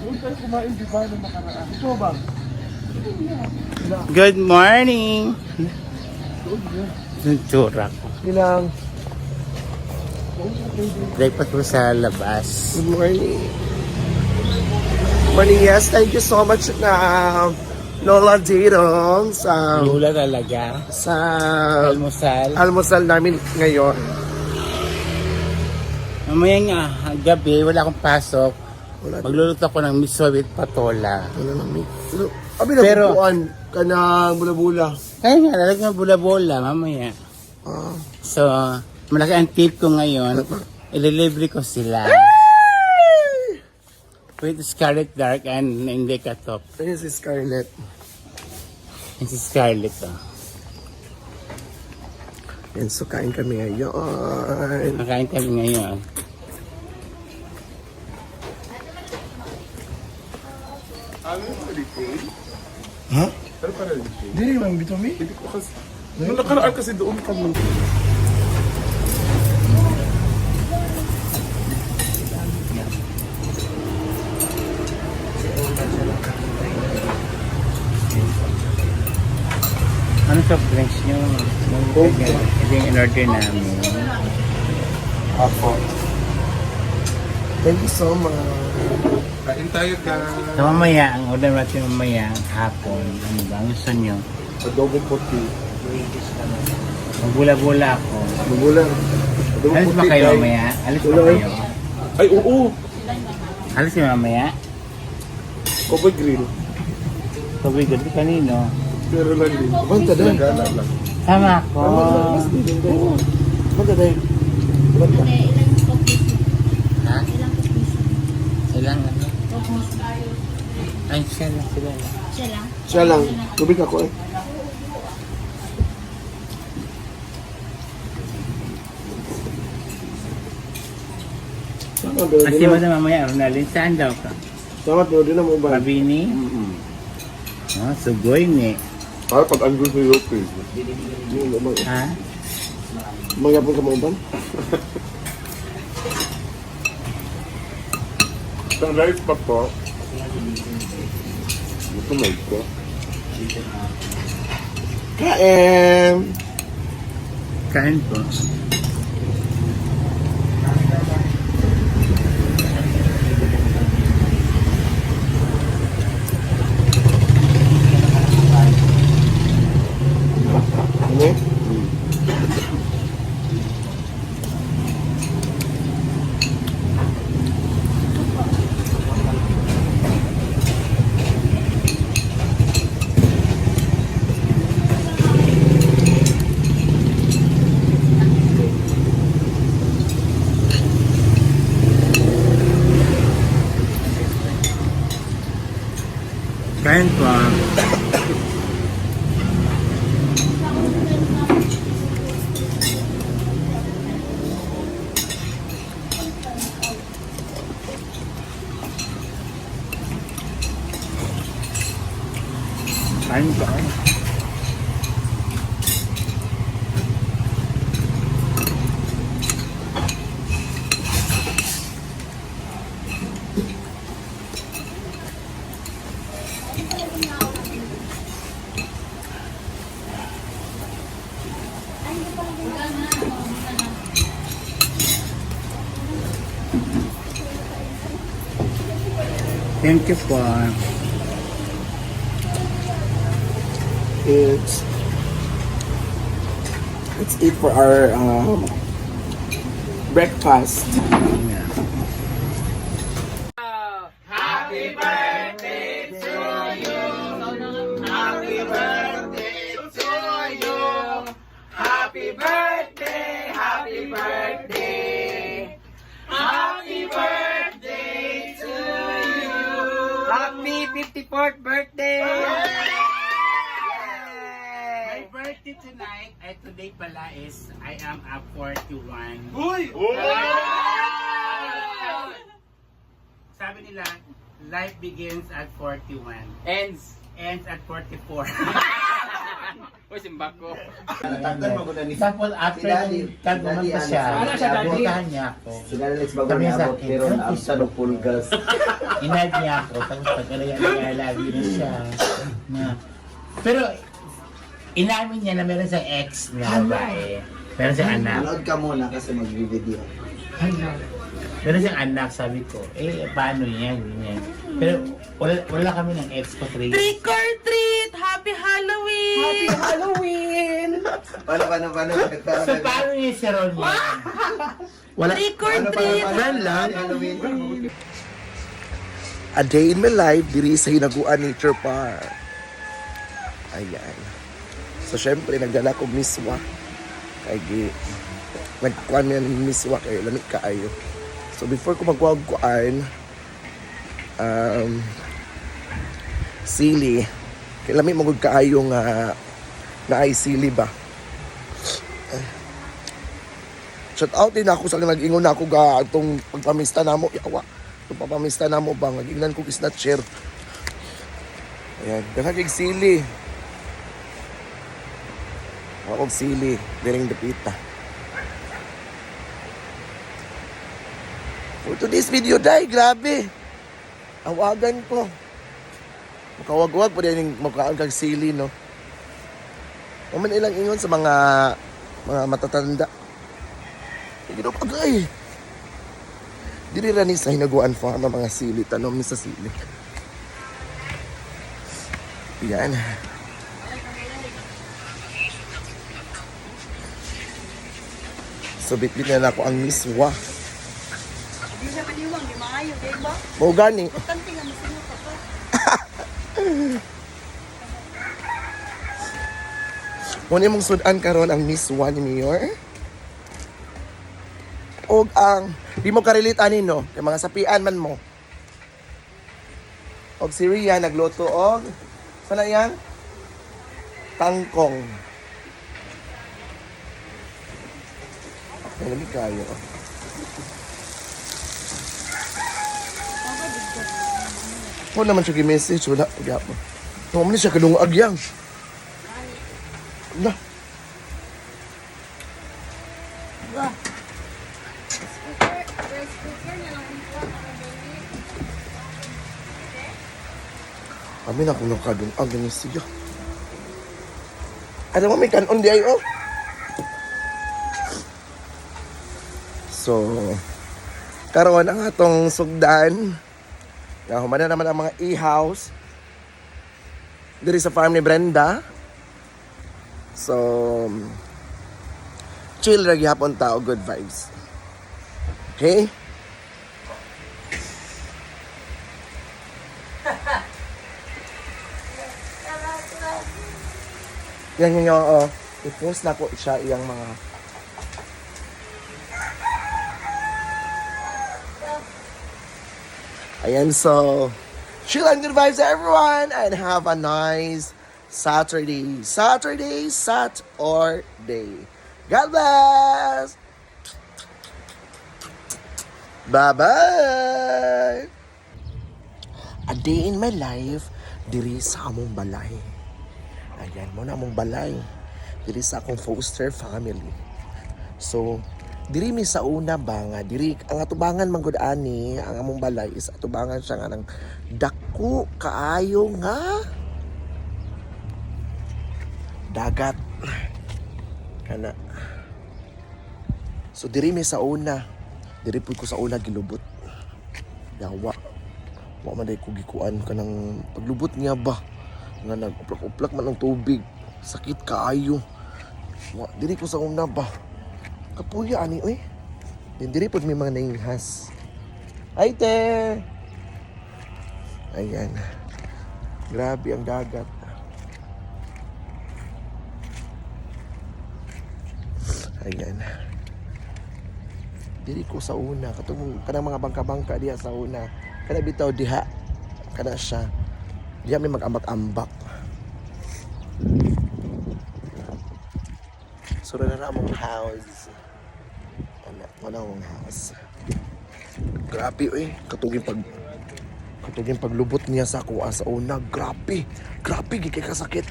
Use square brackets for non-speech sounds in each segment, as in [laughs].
Doon tayo kumain, di ba, nung nakaraan. Ito ba? Good morning! Yung tsura ko. Ilang? Breakfast ko sa labas. Good morning. Morning, yes. Thank you so much na Lola Dirong sa Lula talaga. sa Almusal. almusal namin ngayon. Mamaya nga, gabi, wala akong pasok. Wala Magluluto ako ng miso with patola. wala nang meat. Abi na Pero- bukuan ka na bula-bula. Kaya nga, lalagyan ng bula-bula mamaya. Ah. So, malaki ang tip ko ngayon. Ililibre ko sila. With Scarlet Dark and Indica Top. Ayun si Scarlett. And si Scarlet, oh. Yan, so kain kami ngayon. Nakain kami ngayon. Ha? Dili man bito mi. Hindi ko kasi... Nung nakaraan kasi doon ka nung... Ano sa drinks nyo? Ito yung in-order namin. Apo. Thank you so much. Kain tayo ka. So mamaya, ang order natin mamaya, hapon, ano ba, ang gusto nyo? Adobong puti. Magbula-bula ako. Magulang. Adobong Alis ba puti kayo kay- mamaya? Alis ba kayo? Ay, oo. Alis kayo mamaya? Kobe grill. Tubig gabi kanino? Pero lang din. Banta din. Nagana lang. Sama ko. Banta din. Banta. Ha? Ilang ano? Ay, siya lang sila. Siya lang. Tubig ako eh. Kasi mo na. mamaya, Ronaldin, saan daw ka? Sama pero din na mo ba? Mabini? Oh, sugoy ni. Para pag andun sa Lopez. Ha? Magyapon ka mo ba? Sa rice pa po. Ito may ko. Kain! Kain po. Ano? Kain po. Thank you po. It's let's eat for our um, breakfast. Yeah. Happy 54th birthday! My birthday tonight, ay today pala is, I am a 41. Uy! Sabi nila, life begins at 41. Ends! Ends at 44. [laughs] Uy, simba ko. Tapos after nung tagpuman pa siya, Ano siya, daddy? puntahan niya ako. Sila na let's bago na sa abot akin. pero naabot sa pulgas. [laughs] Inad niya ako, tapos pag-alaya na na siya. Na. Pero, inamin niya na meron siyang ex na babae. Meron siyang anak. Load ka muna kasi mag-video. Meron siyang anak, sabi ko. Eh, paano yan? Ganyan. Pero, wala, wala kami ng ex ko, three. Trick or! Happy Halloween! Paano, paano, paano? So, paano niya si Ron yan? Wala. Trick or treat! Friend lang. Halloween. A day in my life, diri sa Hinaguan Nature Park. Ayan. So, syempre, nagdala ko miswa. Kay Gi. Nagkuhan niya ng miswa kay lamig kaayo. So, before ko magkuhan, um, sili. Kay lamig magod kaayo nga na ay sili ba. Shout out din ako sa nag-ingon ako ga itong pagpamista namo yawa. Itong pagpamista namo ba nag-ingnan ko is not share. Ayan, dala kay sili. Ako sili, diring dapita. For today's video, dai, grabe. Awagan ko. Makawag-wag pa rin yung magkaan kag sili, no? Uman ilang ingon sa mga mga matatanda. Ginoo agay. Dili ra ni sa hinaguan fa ang mga sili tanom ni sa sili. Yan. So bitbit na ako ang miswa. Hindi siya maniwang, di maayo, di ba? Mo gani. Ka pa. Muna mong sudan karon ang miswa ni Mayor. Og ang di mo karelate ani no, kay mga sapian man mo. Og si Ria nagluto og sana yan? Tangkong. Ay, kayo. Kung naman siya message wala. Pag-apo. Naman siya kadungag yan. Na. Kami na kung nakadung ang ganyan siya. Ano mo may kanon di ay oh. So, karon ang atong sugdan. Na humana naman ang mga e-house. Diri sa farm ni Brenda. So, chill ra gyapon tao, good vibes. Okay? [laughs] Yan yun yung, uh, i-post na ko siya iyang mga Ayan, so, chill and good vibes everyone and have a nice Saturday. Saturday, Sat or Day. God bless! Bye-bye! A day in my life, diri sa among balay. Ayan mo na among balay. Diri sa akong foster family. So, diri mi sa una ba nga diri ang atubangan man gud ani ang among balay is atubangan siya nga ng dako kaayo nga dagat. Kana. So diri mi sa una diri pud ko sa una gilubot. Yawa. Wa man ko gikuan kanang paglubot niya ba? Nga nag-uplak-uplak man ang tubig. Sakit kaayo. Wa diri ko sa una ba kapuya ani oy Din diri pud may mga nainghas. Ay te! Ayan. Grabe ang dagat. Ayan. Diri ko sa una. Katong kanang mga bangka-bangka diha sa una. Kana bitaw diha. Kana siya. Diha may mag-ambak-ambak. Sura na na house. Akong house. Grabe eh. Katuging pag katuging paglubot niya sa kuha sa una. Grabe. Grabe, gikay kasakit.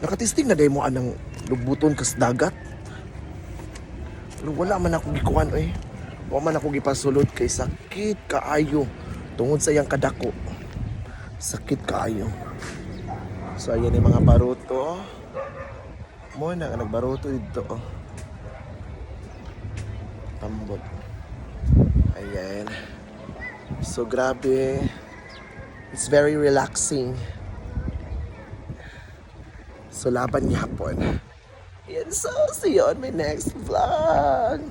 Nakatisting na day mo anang lubuton kas dagat. Pero wala man ako gikuhan eh. Wala man ako gipasulod kay sakit kaayo. Tungod sa iyang kadako. Sakit kayo. So ayan yung mga baruto. Mo na nagbaruto dito. oh. Tambot. Ayan. So grabe. It's very relaxing. So laban niya hapon. Yan, so see you on my next vlog.